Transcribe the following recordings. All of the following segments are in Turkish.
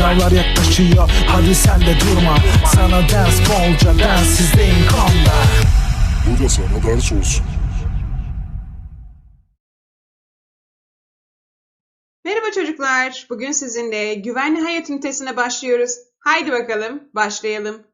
Sınavlar yaklaşıyor hadi sen de durma Sana ders bolca densizliğin konda Bu da sana ders olsun. Merhaba çocuklar. Bugün sizinle güvenli hayat ünitesine başlıyoruz. Haydi bakalım, başlayalım.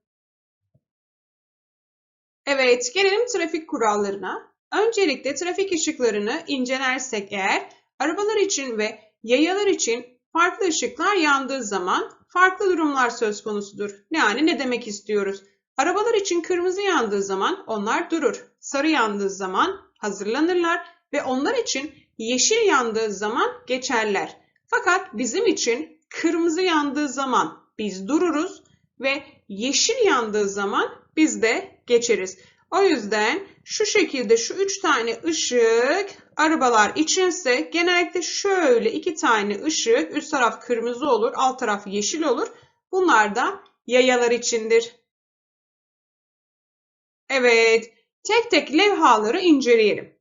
Evet, gelelim trafik kurallarına. Öncelikle trafik ışıklarını incelersek eğer, arabalar için ve yayalar için farklı ışıklar yandığı zaman farklı durumlar söz konusudur. Yani ne demek istiyoruz? Arabalar için kırmızı yandığı zaman onlar durur. Sarı yandığı zaman hazırlanırlar ve onlar için yeşil yandığı zaman geçerler. Fakat bizim için kırmızı yandığı zaman biz dururuz ve yeşil yandığı zaman biz de geçeriz. O yüzden şu şekilde şu üç tane ışık arabalar içinse genellikle şöyle iki tane ışık üst taraf kırmızı olur alt taraf yeşil olur. Bunlar da yayalar içindir. Evet tek tek levhaları inceleyelim.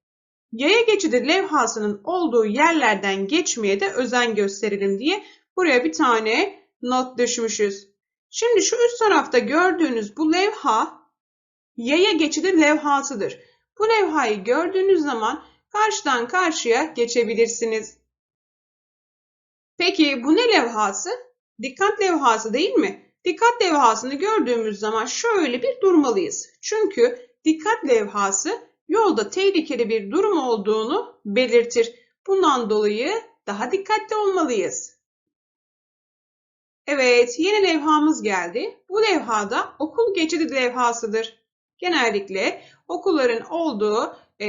Yaya geçidi levhasının olduğu yerlerden geçmeye de özen gösterelim diye buraya bir tane not düşmüşüz. Şimdi şu üst tarafta gördüğünüz bu levha yaya geçidi levhasıdır. Bu levhayı gördüğünüz zaman karşıdan karşıya geçebilirsiniz. Peki bu ne levhası? Dikkat levhası değil mi? Dikkat levhasını gördüğümüz zaman şöyle bir durmalıyız. Çünkü dikkat levhası yolda tehlikeli bir durum olduğunu belirtir. Bundan dolayı daha dikkatli olmalıyız. Evet, yeni levhamız geldi. Bu levhada okul geçidi levhasıdır. Genellikle okulların olduğu e,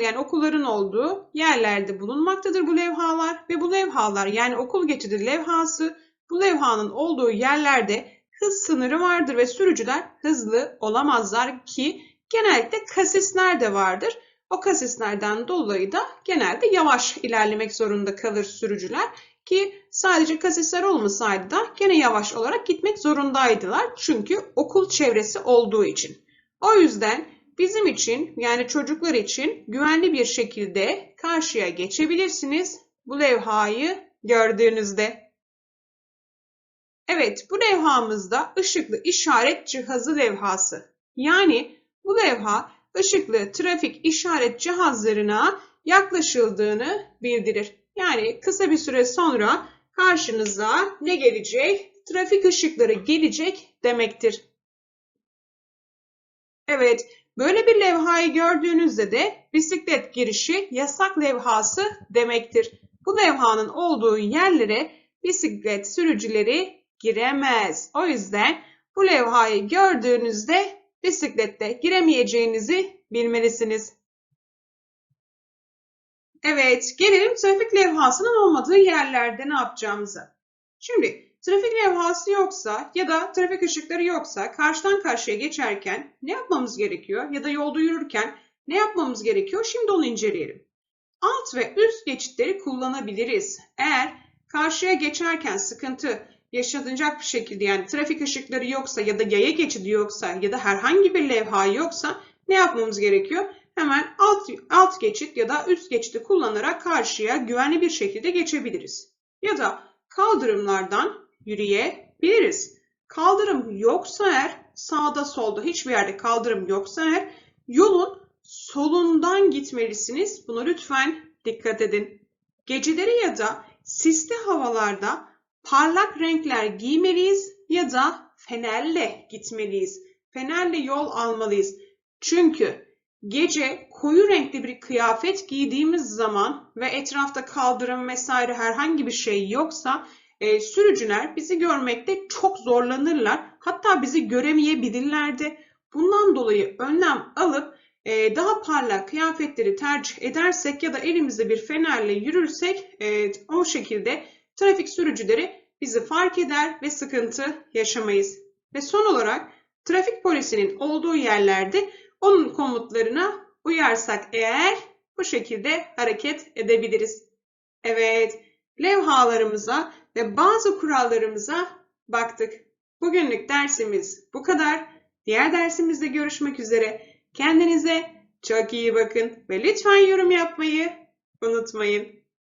yani okulların olduğu yerlerde bulunmaktadır bu levhalar ve bu levhalar yani okul geçidi levhası bu levhanın olduğu yerlerde hız sınırı vardır ve sürücüler hızlı olamazlar ki genellikle kasisler de vardır. O kasislerden dolayı da genelde yavaş ilerlemek zorunda kalır sürücüler ki sadece kasisler olmasaydı da gene yavaş olarak gitmek zorundaydılar. Çünkü okul çevresi olduğu için. O yüzden bizim için yani çocuklar için güvenli bir şekilde karşıya geçebilirsiniz bu levhayı gördüğünüzde. Evet bu levhamızda ışıklı işaret cihazı levhası. Yani bu levha ışıklı trafik işaret cihazlarına yaklaşıldığını bildirir. Yani kısa bir süre sonra karşınıza ne gelecek? Trafik ışıkları gelecek demektir. Evet, böyle bir levhayı gördüğünüzde de bisiklet girişi yasak levhası demektir. Bu levhanın olduğu yerlere bisiklet sürücüleri giremez. O yüzden bu levhayı gördüğünüzde bisiklette giremeyeceğinizi bilmelisiniz. Evet, gelelim trafik levhasının olmadığı yerlerde ne yapacağımıza. Şimdi trafik levhası yoksa ya da trafik ışıkları yoksa karşıdan karşıya geçerken ne yapmamız gerekiyor ya da yolda yürürken ne yapmamız gerekiyor? Şimdi onu inceleyelim. Alt ve üst geçitleri kullanabiliriz. Eğer karşıya geçerken sıkıntı yaşanacak bir şekilde yani trafik ışıkları yoksa ya da yaya geçidi yoksa ya da herhangi bir levha yoksa ne yapmamız gerekiyor? Hemen alt, alt geçit ya da üst geçidi kullanarak karşıya güvenli bir şekilde geçebiliriz. Ya da kaldırımlardan yürüyebiliriz. Kaldırım yoksa eğer sağda solda hiçbir yerde kaldırım yoksa eğer yolun solundan gitmelisiniz. Buna lütfen dikkat edin. Geceleri ya da sisli havalarda parlak renkler giymeliyiz ya da fenerle gitmeliyiz. Fenerle yol almalıyız. Çünkü gece koyu renkli bir kıyafet giydiğimiz zaman ve etrafta kaldırım vesaire herhangi bir şey yoksa e, sürücüler bizi görmekte çok zorlanırlar. Hatta bizi göremeyebilirler de. Bundan dolayı önlem alıp e, daha parlak kıyafetleri tercih edersek ya da elimizde bir fenerle yürürsek e, o şekilde trafik sürücüleri bizi fark eder ve sıkıntı yaşamayız. Ve son olarak trafik polisinin olduğu yerlerde onun komutlarına uyarsak eğer bu şekilde hareket edebiliriz. Evet, levhalarımıza ve bazı kurallarımıza baktık. Bugünlük dersimiz bu kadar. Diğer dersimizde görüşmek üzere. Kendinize çok iyi bakın ve lütfen yorum yapmayı unutmayın.